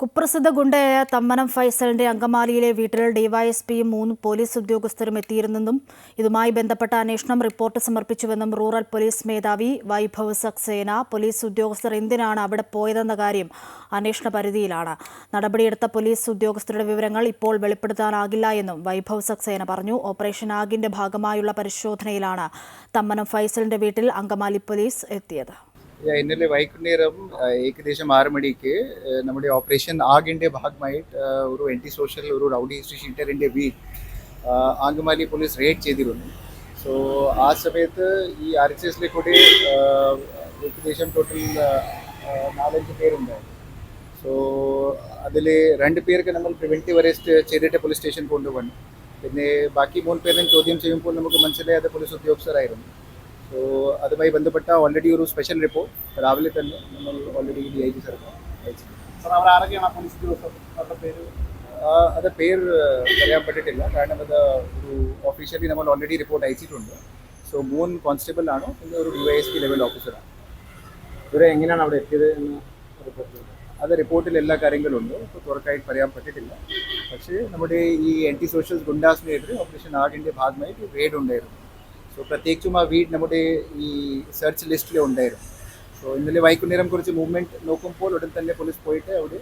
കുപ്രസിദ്ധ ഗുണ്ടയായ തമ്മനം ഫൈസലിന്റെ അങ്കമാലിയിലെ വീട്ടിൽ ഡിവൈഎസ്പിയും മൂന്ന് പോലീസ് ഉദ്യോഗസ്ഥരും എത്തിയിരുന്നെന്നും ഇതുമായി ബന്ധപ്പെട്ട അന്വേഷണം റിപ്പോർട്ട് സമർപ്പിച്ചുവെന്നും റൂറൽ പോലീസ് മേധാവി വൈഭവ് സക്സേന പോലീസ് ഉദ്യോഗസ്ഥർ എന്തിനാണ് അവിടെ പോയതെന്ന കാര്യം അന്വേഷണ പരിധിയിലാണ്. നടപടിയെടുത്ത പോലീസ് ഉദ്യോഗസ്ഥരുടെ വിവരങ്ങൾ ഇപ്പോൾ വെളിപ്പെടുത്താനാകില്ല എന്നും വൈഭവ് സക്സേന പറഞ്ഞു. ഓപ്പറേഷൻ ആഗിന്റെ ഭാഗമായുള്ള പരിശോധനയിലാണ് തമ്മനം ഫൈസലിന്റെ വീട്ടിൽ അങ്കമാലി പോലീസ് എത്തിയത്. ഇന്നലെ വൈകുന്നേരം ഏകദേശം ആറ് മണിക്ക് നമ്മുടെ ഓപ്പറേഷൻ ആഗിന്റെ ഭാഗമായിട്ട് ഒരു ആന്റി സോഷ്യൽ ഒരു റൗഡി ഹിസ്റ്ററി ഷീറ്ററിന്റെ വീട് ആ, ആംഗമാലി പോലീസ് റെയ്ഡ് ചെയ്തിരുന്നു. സോ ആ സമയത്ത് ഈ ആർ എച്ച് എസിലെ കൂടി ഏകദേശം ടോട്ടൽ നാലഞ്ച് പേരുണ്ടായിരുന്നു സോ അതിൽ രണ്ട് പേർക്ക് നമ്മൾ പ്രിവെന്റീവ് അറസ്റ്റ് ചെയ്തിട്ട് പോലീസ് സ്റ്റേഷൻ കൊണ്ടുവന്നു. പിന്നെ ബാക്കി മൂന്ന് പേരും ചോദ്യം ചെയ്യുമ്പോൾ നമുക്ക് മനസ്സിലായത് പോലീസ് ഉദ്യോഗസ്ഥരായിരുന്നു. സോ അതുമായി ബന്ധപ്പെട്ട ഓൾറെഡി ഒരു സ്പെഷ്യൽ റിപ്പോർട്ട് രാവിലെ തന്നെ നമ്മൾ ഓൾറെഡി ഡി ഐ ജി സാർക്ക് സാർ അത് പേര് പറയാൻ പറ്റിട്ടില്ല കാരണം അത് ഒരു ഓഫീഷ്യലി നമ്മൾ ഓൾറെഡി റിപ്പോർട്ട് അയച്ചിട്ടുണ്ട്. സോ മൂൺ കോൺസ്റ്റബിൾ ആണോ. പിന്നെ ഒരു D Y S P level ഓഫീസറാണ് ഇവരെ എങ്ങനെയാണ് അവിടെ എത്തിയത് എന്ന് റിപ്പോർട്ട് അത് റിപ്പോർട്ടിൽ എല്ലാ കാര്യങ്ങളും ഉണ്ട്. ഇപ്പോൾ തുറക്കായിട്ട് പറയാൻ പറ്റിട്ടില്ല പക്ഷേ നമ്മുടെ ഈ ആന്റി സോഷ്യൽ ഗുണ്ടാസിനെതിരെ ഓപ്പറേഷൻ ആർഡിന്റെ ഭാഗമായിട്ട് റെയ്ഡ് ഉണ്ടായിരുന്നു. സോ പ്രത്യേകിച്ചും ആ വീട് നമ്മുടെ ഈ സെർച്ച് ലിസ്റ്റിൽ ഉണ്ടായിരുന്നു. സോ ഇന്നലെ വൈകുന്നേരം കുറച്ച് മൂവ്മെന്റ് നോക്കുമ്പോൾ ഉടൻ തന്നെ പോലീസ് പോയിട്ട് അവിടെ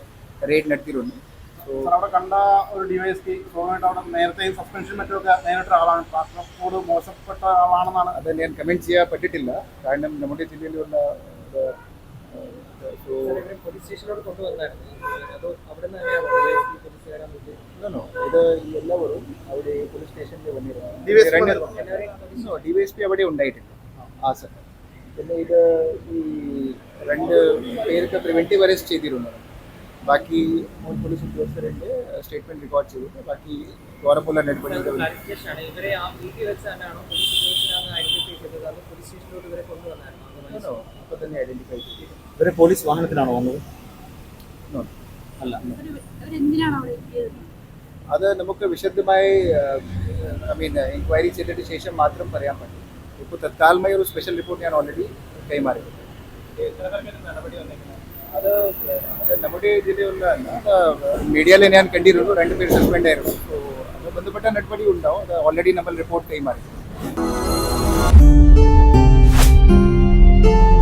റെയ്ഡ് നടത്തിയിരുന്നു സോ അവിടെ കണ്ട ഒരു ഡിവൈഎസ്പി സ്വാഭാവികമായിട്ട് അവിടെ നേരത്തെ സസ്പെൻഷൻ മറ്റൊക്കെ നേരിട്ട ആളാണ്. കാസർഗോഡ് മോശപ്പെട്ട ആളാണെന്നാണ് അത് ഞാൻ കമന്റ് ചെയ്യാൻ പറ്റിട്ടില്ല കാരണം നമ്മുടെ ജില്ലയിലുള്ള ഇത്, എല്ലാവരും അവിടെ പോലീസ് സ്റ്റേഷനിൽ വന്നിരുന്നു? ഡി വൈ എസ് പി അവിടെ ഉണ്ടായിട്ടില്ല. ആ. സർ പിന്നെ ഇത് ഈ രണ്ട് പേർക്ക് പ്രിവെന്റീവ് അറസ്റ്റ് ചെയ്തിരുന്നു. ബാക്കി മൂന്ന് പോലീസ് ഉദ്യോഗസ്ഥരുടെ സ്റ്റേറ്റ്മെന്റ് റെക്കോർഡ് ചെയ്തിട്ട് ബാക്കി നടപടികൾ ക്ലാരിഫിക്കേഷൻ ആണ്. ഇവരെ പോലീസ് വാഹനത്തിലാണോ വന്നത്. അല്ല. അത് നമുക്ക് വിശദമായി ഐ മീൻ എൻക്വയറി ചെയ്തതിന് ശേഷം മാത്രം പറയാൻ പറ്റും. ഇപ്പോൾ തത്കാലമായി ഒരു സ്പെഷ്യൽ റിപ്പോർട്ട് ഞാൻ ഓൾറെഡി കൈമാറി അത് അത് നമ്മുടെ ജില്ലയിലുള്ള മീഡിയയിൽ ഞാൻ കണ്ടിരുന്നു. രണ്ടുപേർ സസ്പെൻഡ് ആയിരുന്നു. അത് ബന്ധപ്പെട്ട നടപടി ഉണ്ടാവും. അത് ഓൾറെഡി നമ്മൾ റിപ്പോർട്ട് കൈമാറി Thank you.